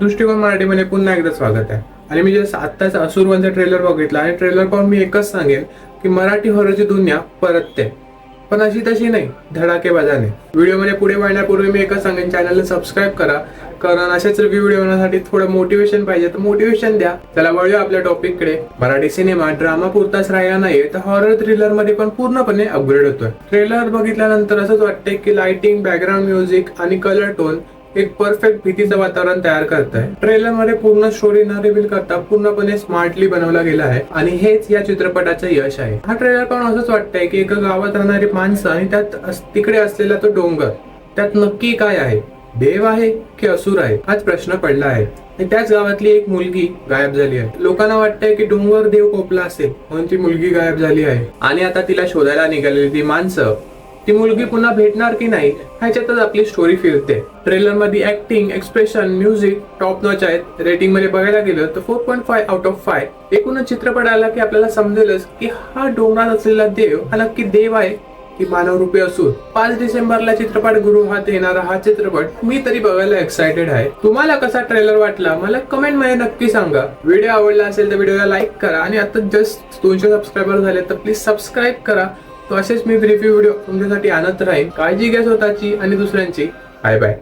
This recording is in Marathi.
दृष्टिकोन मराठीमध्ये पुन्हा एकदा स्वागत आहे. आणि मी जस्ट आत्ताच असुरवनचा ट्रेलर बघितला आणि ट्रेलर पाहून मी एकच सांगेन की मराठी हॉररची दुनिया परतते. पण अशी तशी नाही धडाकेबाजाने व्हिडिओमध्ये पुढे वाढण्यापूर्वी मी एकच सांगेन चॅनलला सबस्क्राईब करा. कारण असेच रिव्ह्यू व्हिडिओ बनवण्यासाठी थोडं मोटिवेशन पाहिजे. तर मोटिवेशन द्या. चला वळूया आपल्या टॉपिककडे मराठी सिनेमा ड्रामा पुरताच राहिला नाही तर हॉरर थ्रिलरमध्ये पण पूर्णपणे अपग्रेड होतोय. ट्रेलर बघितल्यानंतर असंच वाटतंय की लाइटिंग बॅकग्राऊंड म्युझिक आणि कलर टोन एक परफेक्ट भीतीचं वातावरण तयार करत आहे ट्रेलरमध्ये पूर्ण स्टोरी न रिव्हील करता पूर्णपणे स्मार्टली बनवला गेला आहे आणि हेच या चित्रपटाचं यश आहे. हा ट्रेलर पाहून असंच वाटतंय की एका गावात राहणारी माणसं आणि त्यात तिकडे असलेला तो डोंगर त्यात नक्की काय आहे? देव आहे की असुर आहे? हाच प्रश्न पडला आहे. त्याच गावातली एक मुलगी गायब झाली आहे. लोकांना वाटतंय की डोंगर देव कोपला असेल म्हणून ती मुलगी गायब झाली आहे. आणि आता तिला शोधायला निघालेली ती माणसं ती मुलगी पुन्हा भेटणार की नाही ह्याच्यातच आपली स्टोरी फिरते. ट्रेलरमध्ये acting expression music top notch आहेत. रेटिंगमध्ये बघायला गेलं तर four point five out of five एकूणच चित्रपट आला की आपल्याला समजेलच की हा डोंगरात असलेला देव हा नक्की देव आहे की मानव रूपी असून. पाच डिसेंबरला चित्रपट गृहात येणारा हा चित्रपट मी तरी बघायला एक्सायटेड आहे. तुम्हाला कसा ट्रेलर वाटला मला कमेंटमध्ये नक्की सांगा. व्हिडिओ आवडला असेल तर व्हिडिओला लाईक करा आणि आता जस्ट दोनशे सबस्क्रायबर झाले तर प्लीज सबस्क्राईब करा. तो असेच मी रिव्ह्यू व्हिडिओ तुमच्यासाठी आणत राहीन. काळजी घ्या स्वतःची आणि दुसऱ्यांची. Bye bye.